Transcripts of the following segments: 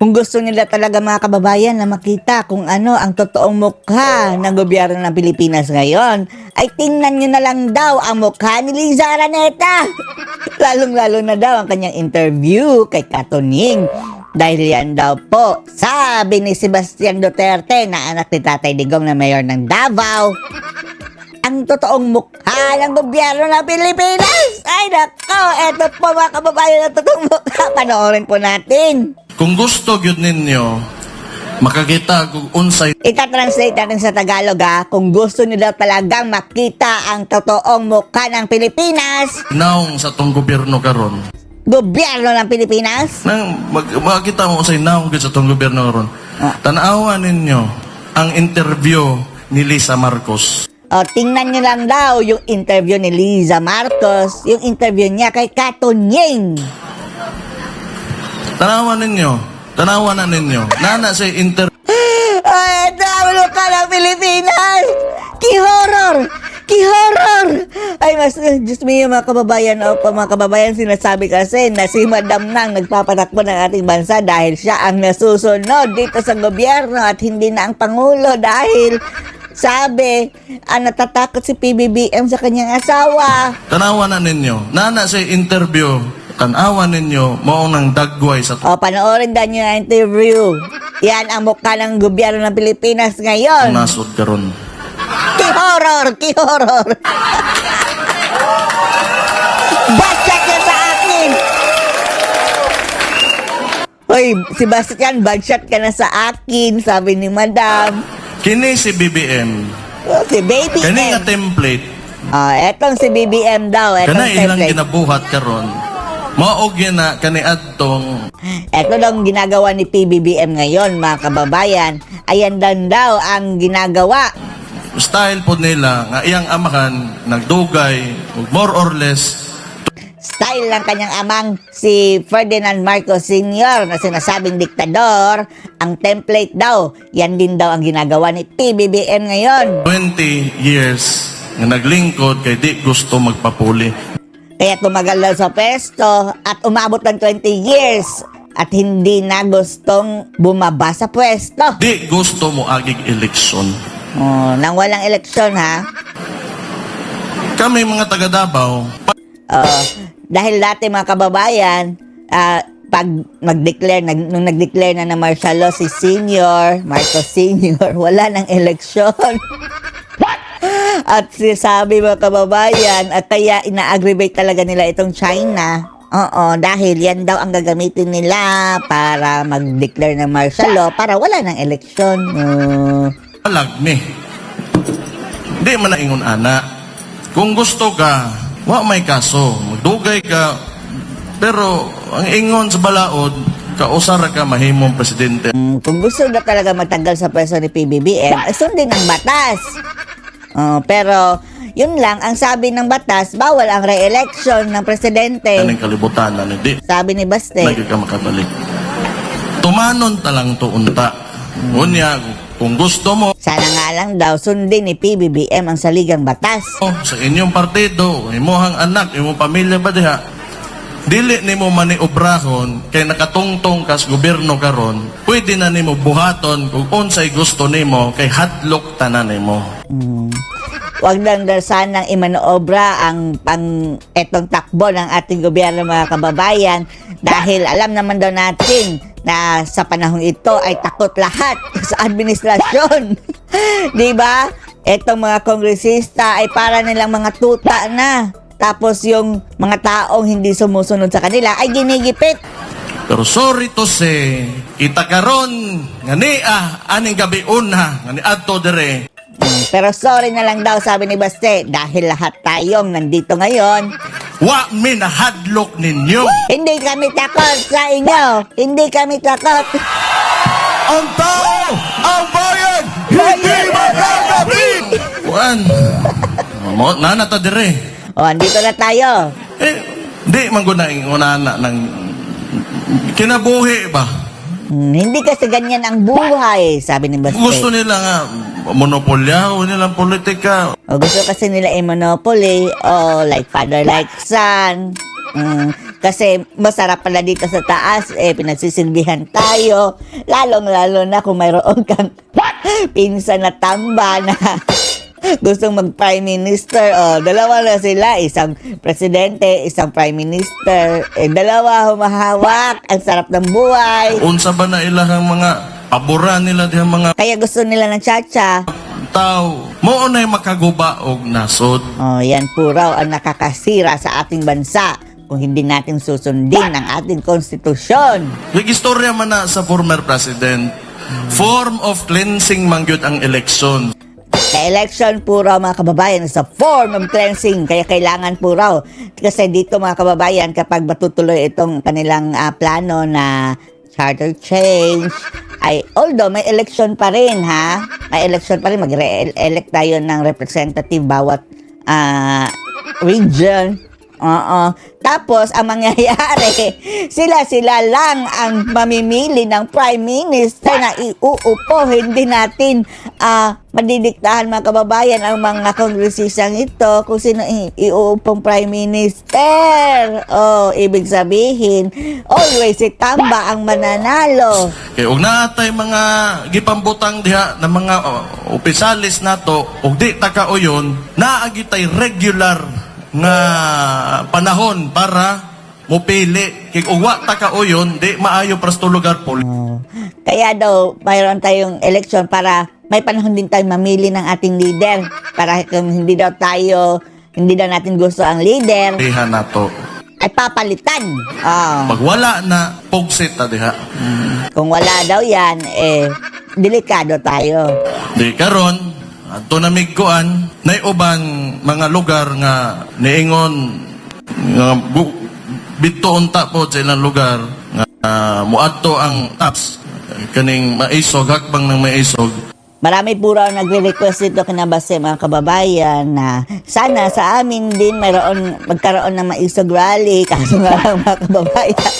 Kung gusto nila talaga mga kababayan na makita kung ano ang totoong mukha ng gobyerno ng Pilipinas ngayon, ay tingnan nyo na lang daw ang mukha ni Liza Araneta. Lalong-lalo na daw ang kanyang interview kay Katuning. Dahil yan daw po, sabi ni Sebastian Duterte na anak ni Tatay Digong na mayor ng Davao, ang totoong mukha ng gobyerno ng Pilipinas. Ay nako, eto po mga kababayan ang totoong mukha. Panoorin po natin. Kung gusto gyud ninyo makakita kung unsay Ita-translate natin sa Tagalog ha, kung gusto nyo daw talagang makita ang totoong mukha ng Pilipinas, naong sa tong gobyerno karon. gobyerno ng Pilipinas, nang mag, makakita mo unsay naong gyud sa tong gobyerno karon. Ah. tanawa ninyo ang interview ni Lisa Marcos. O tingnan nyo lang daw yung interview ni Liza Marcos, yung interview niya kay Katunying. Tanawa ninyo tanawa na ninyo nana sa inter Ay, ang mukha ng Pilipinas! Ki-horror! Ki-horror! Ay, mas, Diyos me, mga kababayan, o mga kababayan, sinasabi kasi na si Madam Nang nagpapatakbo ng ating bansa dahil siya ang nasusunod dito sa gobyerno at hindi na ang Pangulo dahil sabi, ah, natatakot si PBBM sa kanyang asawa. tanawa na ninyo nana sa interview tanawa ninyo mao nang dagway sa O, panoorin daw niyo interview. Yan ang mukha ng gobyerno ng Pilipinas ngayon. nasod karon Ki-horror! Ki-horror! Bagshot yan sa akin! Hoy, Sebastian, bagshot ka na sa akin, sabi ni Madam. kini si BBM Oh, si Baby kani nga M. template Oh, etong si BBM daw, etong kana ilang template. ginabuhat karon maog yan na kani adtong Ito daw ang ginagawa ni PBBM ngayon, mga kababayan. Ayan dan daw ang ginagawa. style po nila nga iyang amahan nagdugay ug more or less Style ng kanyang amang si Ferdinand Marcos Sr. na sinasabing diktador, ang template daw, yan din daw ang ginagawa ni PBBM ngayon. 20 years nga naglingkod kay di gusto magpapuli. Kaya tumagal daw sa pwesto at umabot ng 20 years at hindi na gustong bumaba sa pwesto. Di gusto mo agig eleksyon. Oh, nang walang eleksyon ha. Kami mga taga Davao, Oh, dahil dati mga kababayan, ah, pag mag-declare, nag, nung nag-declare na na martial law si Senior, Marcos Senior, wala nang eleksyon. At sinasabi mga kababayan, at kaya ina-aggravate talaga nila itong China. Oo, dahil yan daw ang gagamitin nila para mag-declare ng martial law para wala nang eleksyon. Oh. palag mi. Di man na ingon ana. Kung gusto ka, wa may kaso. Magdugay ka. Pero ang ingon sa balaod, kausara ka mahimong presidente. Mm, kung gusto na talaga matagal sa pwesto ni PBBM, ay sundin ang batas. Oh, pero, yun lang, ang sabi ng batas, bawal ang re-election ng presidente. Kaning kalibutan na di. Sabi ni Baste. Lagi ka makabalik. Tumanon talang to unta. Unya, kung gusto mo, Sana nga lang daw, sundin ni PBBM ang saligang batas. sa inyong partido, imuhang anak, imong pamilya ba diha, dili nimo maniobrahon kay nakatungtong kas gobyerno karon pwede na nimo buhaton kung unsay gusto nimo kay hadlok tanan nimo Huwag lang sanang imanoobra ang pang etong takbo ng ating gobyerno mga kababayan dahil alam naman daw natin na sa panahong ito ay takot lahat sa administrasyon. 'Di ba? Etong mga kongresista ay para nilang mga tuta na. Tapos yung mga taong hindi sumusunod sa kanila ay ginigipit. pero sorry to say kita karon nga niya aning gabi una nga ni adto dire Mm, Pero sorry na lang daw sabi ni Baste dahil lahat tayong nandito ngayon wa mi na hadlok ninyo Hindi kami takot sa inyo. Hindi kami takot. ang tao ang bayan hindi magagapin wan mo nana ta dire O, andito na tayo. Eh, di man ko na ingunana ng kinabuhi ba? Hmm, hindi kasi ganyan ang buhay, sabi ni Baste. Gusto nila nga monopolya o nilang politika. O gusto kasi nila i-monopoly o like father like son. Mm, Kasi masarap pala dito sa taas, eh, pinagsisilbihan tayo. Lalong-lalo na kung mayroon kang pinsan na tamba na gustong mag-prime minister. O, dalawa na sila. Isang presidente, isang prime minister. Eh, dalawa humahawak. Ang sarap ng buhay. Unsa ba na ilahang mga abura nila dihang mga Kaya gusto nila ng chacha. tao. Mo unay makaguba og nasod. Oh, yan po raw ang nakakasira sa ating bansa kung hindi natin susundin ang ating konstitusyon. Nagistorya man na sa former president. Form of cleansing mangyud ang eleksyon. Election po raw mga kababayan sa form of cleansing. Kaya kailangan po raw. Kasi dito mga kababayan kapag matutuloy itong kanilang ah, plano na charter change ay although may election pa rin ha? May election pa rin. Magre-elect tayo ng representative bawat ah, region Oo. Tapos, ang mangyayari, sila-sila lang ang mamimili ng prime minister na iuupo. Hindi natin ah madidiktahan mga kababayan ang mga kongresisang ito kung sino iuupong prime minister. Oh, ibig sabihin, always si Tamba ang mananalo. Kay og naatay mga gipambutang diha ng mga uh, opisalis nato og di ta kauyon naagitay regular nga panahon para mupili kay og wa ta kauyon di maayo para sa lugar pol. Oh. Kaya daw, mayroon tayong election para may panahon din tayo mamili ng ating leader. Para kung hindi daw tayo, hindi daw natin gusto ang leader, Diha nato. ay papalitan. Oh. Pag wala na pugsit ta diha. Kung wala daw yan, eh, delikado tayo. Di karon adto na migkuan nay uban mga lugar nga niingon nga bu- bidto unta po sa ilang lugar nga ah, muadto ang taps. Kaning maisog hakbang ng maisog. Marami po raw nagre-request dito kinabase mga kababayan na sana sa amin din mayroon magkaroon ng maisog rally. Kaso nga lang mga kababayan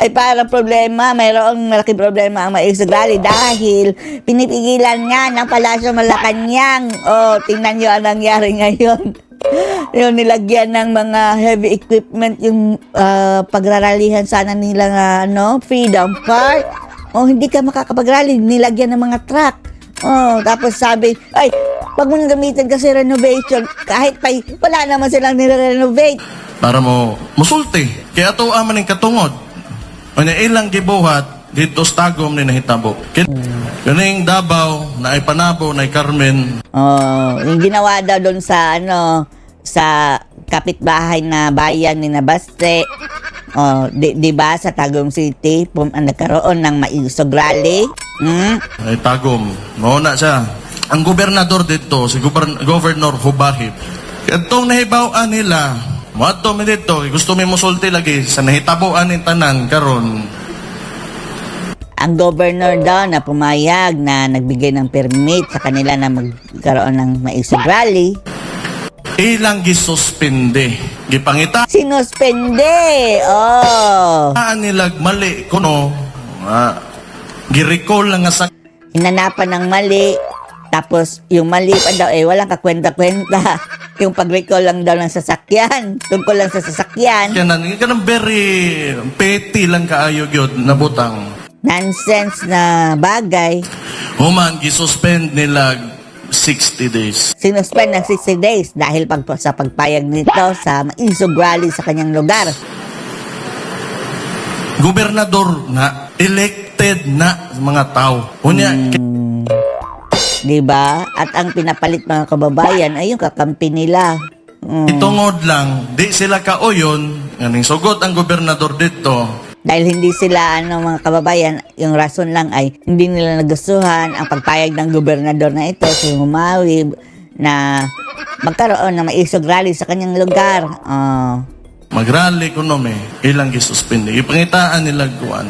ay parang problema, mayroong malaking problema ang maisog rally dahil pinipigilan nga ng Palasyo Malacanang. Oh, tingnan nyo ang nangyari ngayon. yung nilagyan ng mga heavy equipment yung ah, pagraralihan sana nila nga ano, Freedom Park. Oh, hindi ka makakapagrally, nilagyan ng mga truck. Oh, tapos sabi, ay, pag mo gamitin kasi renovation, kahit pa wala naman silang nire-renovate. para mo musulti kaya ato aman ning katungod Ano ilang gibuhat dito sa tagom ni nahitabo kaning Davao na ay Panabo na ay Carmen Oh, yung ginawa daw doon sa ano sa kapitbahay na bayan ni Nabaste. Oh, di, di ba sa Tagum City pum, ang nagkaroon ng maisog rally? Hmm? ay tagom mao na siya ang gobernador dito si Gobern- Governor Hubahib Itong nahibawan nila, Mato mi dito, gusto mi musulti lagi sa nahitabuan ni tanan karon Ang governor daw na pumayag na nagbigay ng permit sa kanila na magkaroon ng maisog rally. ilang gisuspende. Gipangita Sinuspende! Oh! nila mali kuno ah, giricall lang nga sa hinanapan ng mali. Tapos, yung mali pa daw, eh, walang kakwenta-kwenta. Yung pag-recall lang daw ng sasakyan. Tungkol lang sa sasakyan. kanan kanang very petty lang kaayo gyud nabutang. Nonsense na bagay. Human gisuspend nila 60 days. Sinuspend ng 60 days dahil pag, sa pagpayag nito sa maisog rally sa kanyang lugar. Gobernador na elected na mga tao. Unya Di ba? At ang pinapalit mga kababayan ay yung kakampi nila. Mm. itungod lang di sila kauyon nganing sugot ang gobernador dito Dahil hindi sila, ano mga kababayan, yung rason lang ay hindi nila nagustuhan ang pagpayag ng gobernador na ito, si Humawi, na magkaroon ng maisog rally sa kanyang lugar. Oh. magrally kuno me ilang gisuspend. Ipangitaan nila kuan.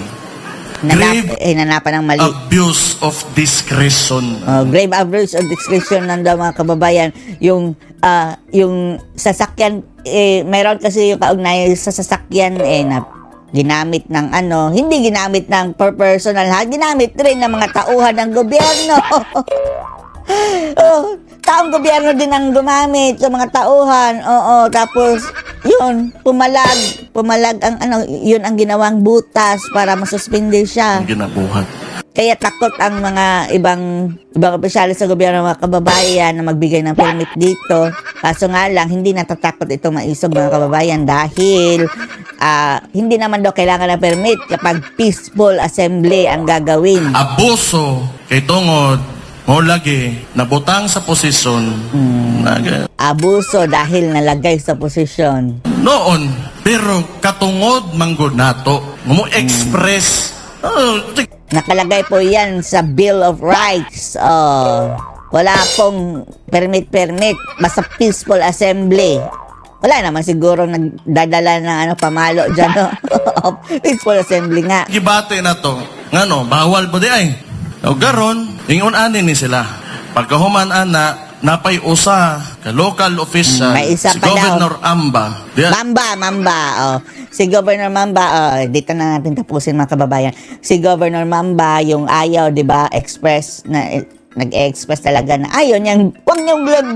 Grave Nanap, eh, ng mali. abuse of discretion. Oh, grave abuse of discretion ng daw mga kababayan. Yung, ah, yung sasakyan, eh, mayroon kasi yung kaugnay sa sasakyan, eh, na ginamit ng ano, hindi ginamit ng per personal ha, ginamit rin ng mga tauhan ng gobyerno. oh, taong gobyerno din ang gumamit sa mga tauhan. Oo, tapos yun, pumalag. Pumalag ang ano, yun ang ginawang butas para masuspindi siya. Ginabuhat. Kaya takot ang mga ibang ibang opisyalis sa gobyerno mga kababayan na magbigay ng permit dito. Kaso nga lang, hindi natatakot itong maisog mga kababayan dahil ah, hindi naman daw kailangan ng permit kapag peaceful assembly ang gagawin. Abuso kay tungod mo lagi nabutang sa posisyon na Abuso dahil nalagay sa posisyon. noon pero katungod manggod nato mo express oh, tik- Nakalagay po yan sa Bill of Rights. Oh, wala pong permit-permit. Basta peaceful assembly. Wala naman siguro nagdadala ng ano, pamalo dyan. No? peaceful assembly nga. gibate na to ngano bawal po di ay o garon ingon ani ni sila pagkahuman ana napay usa ka local official Mm, may isa si pa daw. Governor Amba Diya, Mamba, Mamba. Oh. Si Governor Mamba, oh, dito na natin tapusin mga kababayan. Si Governor Mamba, yung ayaw, di ba, express na eh, nag-express talaga na ayaw niyang, huwag niyong lag,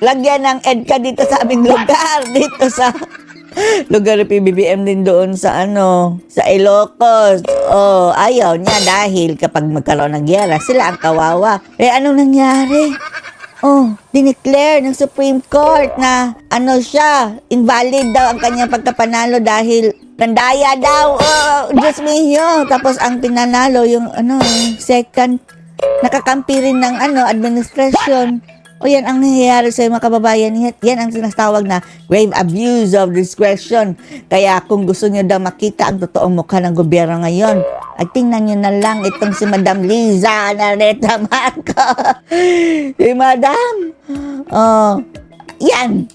lagyan ng EDCA dito sa aming lugar, dito sa lugar ng PBBM din doon sa ano, sa Ilocos. Oh, ayaw niya dahil kapag magkaroon ng gyera, sila ang kawawa. Eh, anong nangyari? Oh, dineclare ng Supreme Court na ano siya, invalid daw ang kanyang pagkapanalo dahil nandaya daw. Oh, Diyos mio. Tapos ang pinanalo yung ano, second nakakampi rin ng ano, administration. O yan ang nangyayari sa mga kababayan. Yan, ang sinasawag na grave abuse of discretion. Kaya kung gusto niyo daw makita ang totoong mukha ng gobyerno ngayon, ay tingnan niyo na lang itong si Madam Liza Nareta Marco. si Madam. Oh, yan.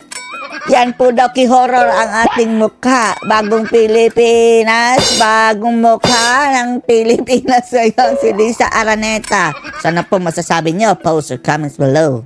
Yan po daw ki-horror ang ating mukha. Bagong Pilipinas, bagong mukha ng Pilipinas ngayon si Lisa Araneta. Sana po masasabi niyo, post or comments below.